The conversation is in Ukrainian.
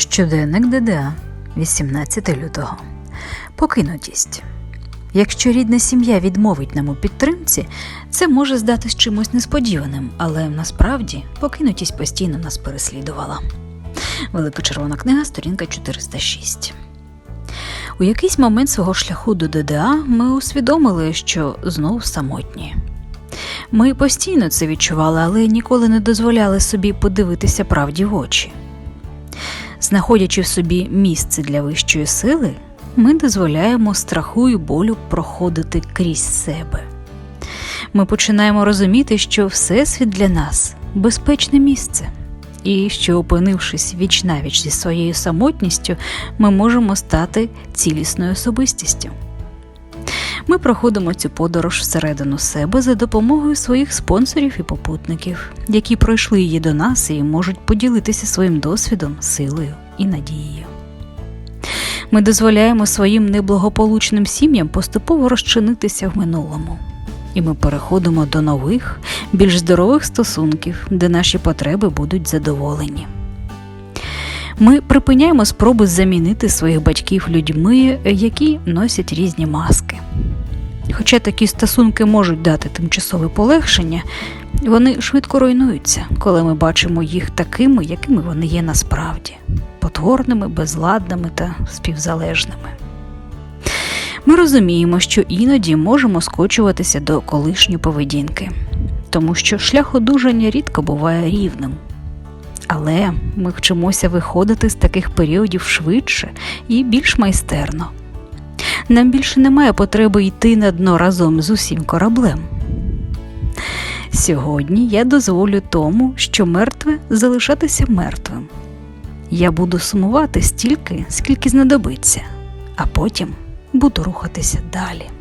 Щоденник ДДА, 18 лютого. Покинутість. Якщо рідна сім'я відмовить нам у підтримці, це може здатись чимось несподіваним, але насправді покинутість постійно нас переслідувала. Велика червона книга, сторінка 406. У якийсь момент свого шляху до ДДА ми усвідомили, що знов самотні. Ми постійно це відчували, але ніколи не дозволяли собі подивитися правді в очі. Знаходячи в собі місце для вищої сили, ми дозволяємо страху і болю проходити крізь себе. Ми починаємо розуміти, що Всесвіт для нас безпечне місце, і що, опинившись віч навіч зі своєю самотністю, ми можемо стати цілісною особистістю. Ми проходимо цю подорож всередину себе за допомогою своїх спонсорів і попутників, які пройшли її до нас і можуть поділитися своїм досвідом, силою і надією. Ми дозволяємо своїм неблагополучним сім'ям поступово розчинитися в минулому. І ми переходимо до нових, більш здорових стосунків, де наші потреби будуть задоволені. Ми припиняємо спроби замінити своїх батьків людьми, які носять різні маски. Хоча такі стосунки можуть дати тимчасове полегшення, вони швидко руйнуються, коли ми бачимо їх такими, якими вони є насправді потворними, безладними та співзалежними. Ми розуміємо, що іноді можемо скочуватися до колишньої поведінки, тому що шлях одужання рідко буває рівним. Але ми вчимося виходити з таких періодів швидше і більш майстерно. Нам більше немає потреби йти на дно разом з усім кораблем. Сьогодні я дозволю тому, що мертве залишатися мертвим. Я буду сумувати стільки, скільки знадобиться, а потім буду рухатися далі.